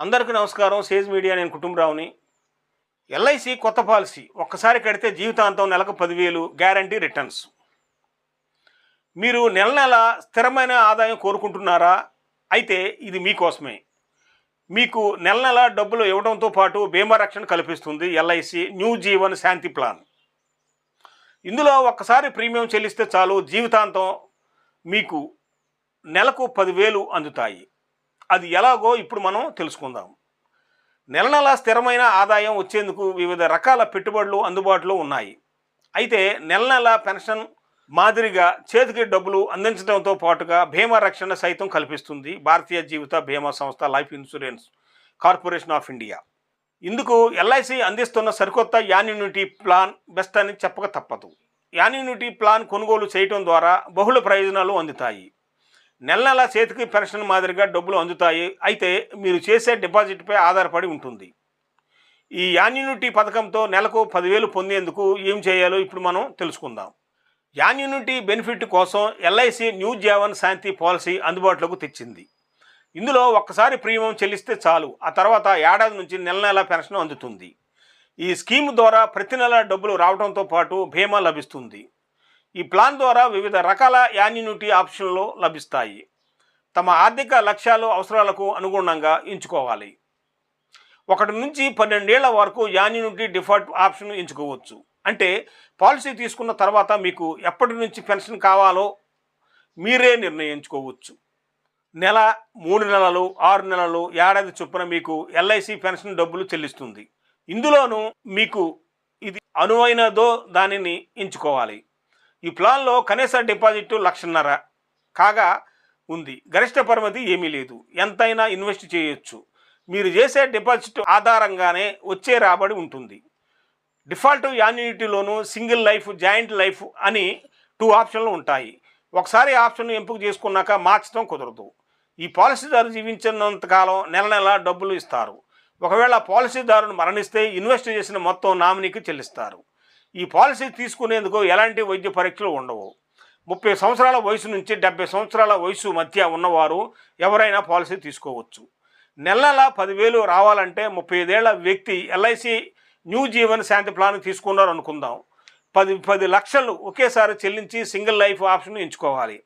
అందరికీ నమస్కారం. Sage media నేను కుటుంబరావుని. ఎల్ఐసి కొత్త పాలసీ. ఒక్కసారి కడితే జీవితాంతం నెలకు పదివేలు గ్యారంటీ రిటర్న్స్. మీరు నెల నెల స్థిరమైన ఆదాయం కోరుకుంటున్నారా? అయితే ఇది మీకోసమే. మీకు నెల నెల డబ్బులు ఇవ్వడంతో పాటు బీమా రక్షణ కల్పిస్తుంది LIC new Jeevan Shanti plan. ఇందులో ఒక్కసారి ప్రీమియం చెల్లిస్తే చాలు జీవితాంతం మీకు నెలకు పదివేలు అందుతాయి. అది ఎలాగో ఇప్పుడు మనం తెలుసుకుందాం. నెల నెల స్థిరమైన ఆదాయం వచ్చేందుకు వివిధ రకాల పెట్టుబడులు అందుబాటులో ఉన్నాయి. అయితే నెల నెల పెన్షన్ మాదిరిగా చేతికి డబ్బులు అందించడంతో పాటుగా బీమా రక్షణ సైతం కల్పిస్తుంది భారతీయ జీవిత బీమా సంస్థ life insurance corporation of India. ఇందుకు ఎల్ఐసి అందిస్తున్న సరికొత్త యాన్యునిటీ ప్లాన్ బెస్ట్ అని చెప్పక తప్పదు. యాన్యునిటీ ప్లాన్ కొనుగోలు చేయటం ద్వారా బహుళ ప్రయోజనాలు అందుతాయి. నెల నెల చేతికి పెన్షన్ మాదిరిగా డబ్బులు అందుతాయి? అయితే మీరు చేసే డిపాజిట్పై ఆధారపడి ఉంటుంది. ఈ యాన్యునిటీ పథకంతో నెలకు పదివేలు పొందేందుకు ఏం చేయాలో ఇప్పుడు మనం తెలుసుకుందాం. యాన్యునిటీ బెనిఫిట్ కోసం LIC new Jeevan Shanti policy అందుబాటులోకి తెచ్చింది. ఇందులో ఒక్కసారి ప్రీమియం చెల్లిస్తే చాలు. ఆ తర్వాత ఏడాది నుంచి నెల నెల పెన్షన్ అందుతుంది. ఈ స్కీమ్ ద్వారా ప్రతి నెల డబ్బులు రావడంతో పాటు బీమా లభిస్తుంది. ఈ ప్లాన్ ద్వారా వివిధ రకాల యాన్యునిటీ ఆప్షన్లు లభిస్తాయి. తమ ఆర్థిక లక్ష్యాలు అవసరాలకు అనుగుణంగా ఎంచుకోవాలి. ఒకటి నుంచి పన్నెండేళ్ళ వరకు యాన్యునిటీ డిఫాల్ట్ ఆప్షన్ ఎంచుకోవచ్చు. అంటే పాలసీ తీసుకున్న తర్వాత మీకు ఎప్పటి నుంచి పెన్షన్ కావాలో మీరే నిర్ణయించుకోవచ్చు. నెల మూడు నెలలు ఆరు నెలలు ఏడాది చొప్పున మీకు ఎల్ఐసి పెన్షన్ డబ్బులు చెల్లిస్తుంది. ఇందులోనూ మీకు ఇది అనువైనదో దానిని ఎంచుకోవాలి. ఈ ప్లాన్లో కనీస డిపాజిట్ లక్షన్నర కాగా ఉంది. గరిష్ట పరిమితి ఏమీ లేదు. ఎంతైనా ఇన్వెస్ట్ చేయొచ్చు. మీరు చేసే డిపాజిట్ ఆధారంగానే వచ్చే రాబడి ఉంటుంది. డిఫాల్ట్ యాన్యునిటీలోను సింగిల్ లైఫ్ జాయింట్ లైఫ్ అని టూ ఆప్షన్లు ఉంటాయి. ఒకసారి ఆప్షన్ ఎంపిక చేసుకున్నాక మార్చడం కుదరదు. ఈ పాలసీదారు జీవించినంత కాలం నెల నెల డబ్బులు ఇస్తారు. ఒకవేళ పాలసీదారును మరణిస్తే ఇన్వెస్ట్ చేసిన మొత్తం నామినీకి చెల్లిస్తారు. ఈ పాలసీ తీసుకునేందుకు ఎలాంటి వైద్య పరీక్షలు ఉండవు. ముప్పై సంవత్సరాల వయసు నుంచి డెబ్బై సంవత్సరాల వయసు మధ్య ఉన్నవారు ఎవరైనా పాలసీ తీసుకోవచ్చు. నెలల పదివేలు రావాలంటే ముప్పై ఐదేళ్ళ వ్యక్తి LIC new Jeevan Shanti plan తీసుకున్నారు అనుకుందాం. పది పది లక్షలు ఒకేసారి చెల్లించి సింగిల్ లైఫ్ ఆప్షన్ ఎంచుకోవాలి.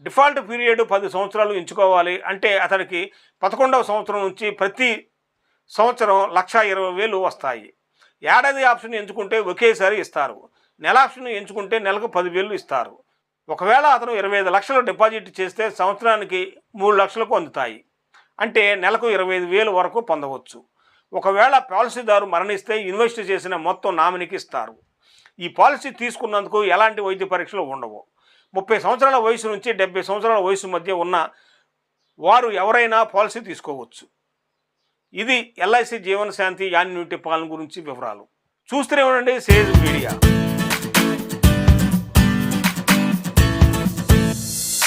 డిఫాల్ట్ పీరియడ్ పది సంవత్సరాలు ఎంచుకోవాలి అంటే అతడికి పదకొండవ సంవత్సరం నుంచి ప్రతి సంవత్సరం లక్ష ఇరవై వేలు వస్తాయి. ఏడాది ఆప్షన్ ఎంచుకుంటే ఒకేసారి ఇస్తారు. నెల ఆప్షన్ ఎంచుకుంటే నెలకు పదివేలు ఇస్తారు. ఒకవేళ అతను ఇరవై ఐదు లక్షలు డిపాజిట్ చేస్తే సంవత్సరానికి మూడు లక్షలకు అందుతాయి. అంటే నెలకు ఇరవై ఐదు వేలు వరకు పొందవచ్చు. ఒకవేళ పాలసీదారు మరణిస్తే ఇన్వెస్ట్ చేసిన మొత్తం నామినీకి ఇస్తారు. ఈ పాలసీ తీసుకున్నందుకు ఎలాంటి వైద్య పరీక్షలు ఉండవు. ముప్పై సంవత్సరాల వయసు నుంచి డెబ్బై సంవత్సరాల వయసు మధ్య ఉన్న వారు ఎవరైనా పాలసీ తీసుకోవచ్చు. ఇది ఎల్ఐసి జీవనశాంతి యాన్యునిటీ పాలన గురించి వివరాలు. చూస్తూనే ఉండండి సేజ్ మీడియా.